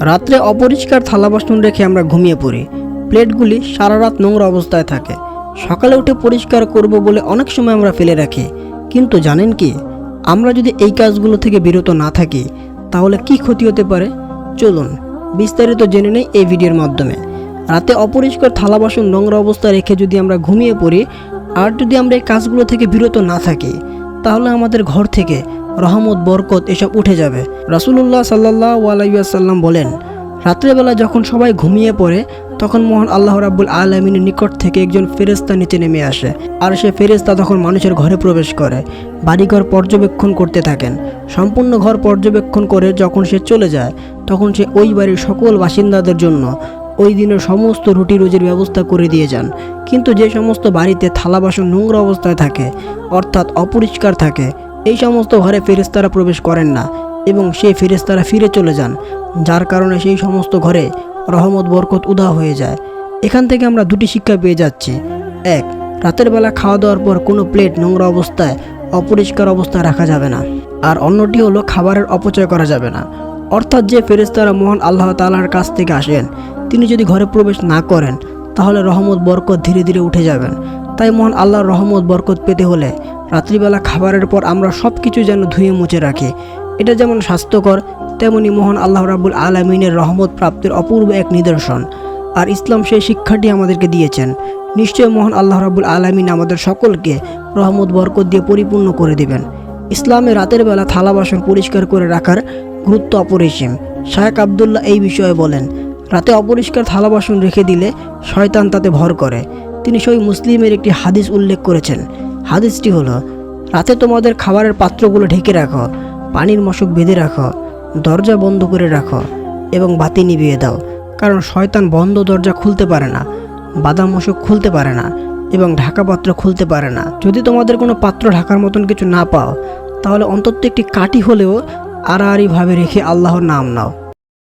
রাত্রে অপরিষ্কার থালা বাসন রেখে আমরা ঘুমিয়ে পড়ি। প্লেটগুলি সারা রাত নোংরা অবস্থায় থাকে। সকালে উঠে পরিষ্কার করব বলে অনেক সময় আমরা ফেলে রাখি। কিন্তু জানেন কি? আমরা যদি এই কাজগুলো থেকে বিরত না থাকি, তাহলে কি ক্ষতি হতে পারে? চলুন, বিস্তারিত জেনে নেই এই ভিডিওর মাধ্যমে। রাতে অপরিষ্কার থালা বাসন নোংরা অবস্থায় রেখে যদি আমরা ঘুমিয়ে পড়ি, আর যদি আমরা এই কাজগুলো থেকে বিরত না থাকি তাহলে আমাদের ঘর থেকে রহমত, বরকত এসব উঠে যাবে। রাসুলুল্লাহ সাল্লাহ আলাইসাল্লাম বলেন, রাত্রেবেলা যখন সবাই ঘুমিয়ে পড়ে, তখন মহান আল্লাহ রাব্বুল আলমিনের নিকট থেকে একজন ফেরেস্তা নিচে নেমে আসে। আর সে ফেরেস্তা তখন মানুষের ঘরে প্রবেশ করে, বাড়িঘর পর্যবেক্ষণ করতে থাকেন। সম্পূর্ণ ঘর পর্যবেক্ষণ করে যখন সে চলে যায়, তখন সে ওই বাড়ির সকল বাসিন্দাদের জন্য ওই দিনের সমস্ত রুটি রুজির ব্যবস্থা করে দিয়ে যান। কিন্তু যে সমস্ত বাড়িতে থালা বাসন নোংরা অবস্থায় থাকে, অর্থাৎ অপরিষ্কার থাকে, এই সমস্ত ঘরে ফেরেস্তারা প্রবেশ করেন না এবং সেই ফেরেস্তারা ফিরে চলে যান, যার কারণে সেই সমস্ত ঘরে রহমত, বরকত উদা হয়ে যায়। এখান থেকে আমরা দুটি শিক্ষা পেয়ে যাচ্ছি। এক, রাতের বেলা খাওয়া দাওয়ার পর কোনো প্লেট নোংরা অবস্থায় অপরিষ্কার অবস্থায় রাখা যাবে না। আর অন্যটি হলো খাবারের অপচয় করা যাবে না। অর্থাৎ যে ফেরেস্তারা মহান আল্লাহ তাআলার কাছ থেকে আসেন, তিনি যদি ঘরে প্রবেশ না করেন, তাহলে রহমত, বরকত ধীরে ধীরে উঠে যাবেন। তাই মহান আল্লাহর রহমত, বরকত পেতে হলে রাত্রিবেলা খাবারের পর আমরা সব কিছু যেন ধুয়ে মুছে রাখি। এটা যেমন স্বাস্থ্যকর, তেমনি মহান আল্লাহ রাবুল আলমিনের রহমত প্রাপ্তির অপূর্ব এক নিদর্শন। আর ইসলাম সেই শিক্ষাটি আমাদেরকে দিয়েছেন। নিশ্চয় মহান আল্লাহ রাবুল আলমিন আমাদের সকলকে রহমত, বরকত দিয়ে পরিপূর্ণ করে দিবেন। ইসলামে রাতের বেলা থালা বাসন পরিষ্কার করে রাখার গুরুত্ব অপরিসীম। শায়েক আবদুল্লাহ এই বিষয়ে বলেন, রাতে অপরিষ্কার থালা বাসন রেখে দিলে শয়তান তাতে ভর করে। তিনি সই মুসলিমের একটি হাদিস উল্লেখ করেছেন। হাদিসটি হলো, রাতে তোমাদের খাবারের পাত্রগুলো ঢেকে রাখো, পানির মশক বেঁধে রাখো, দরজা বন্ধ করে রাখো এবং বাতি নিভিয়ে দাও। কারণ শয়তান বন্ধ দরজা খুলতে পারে না, বাদাম মশক খুলতে পারে না এবং ঢাকা পাত্র খুলতে পারে না। যদি তোমাদের কোনো পাত্র ঢাকার মতন কিছু না পাও, তাহলে অন্তত একটি কাঠি হলেও আড়াআড়িভাবে রেখে আল্লাহর নাম নাও।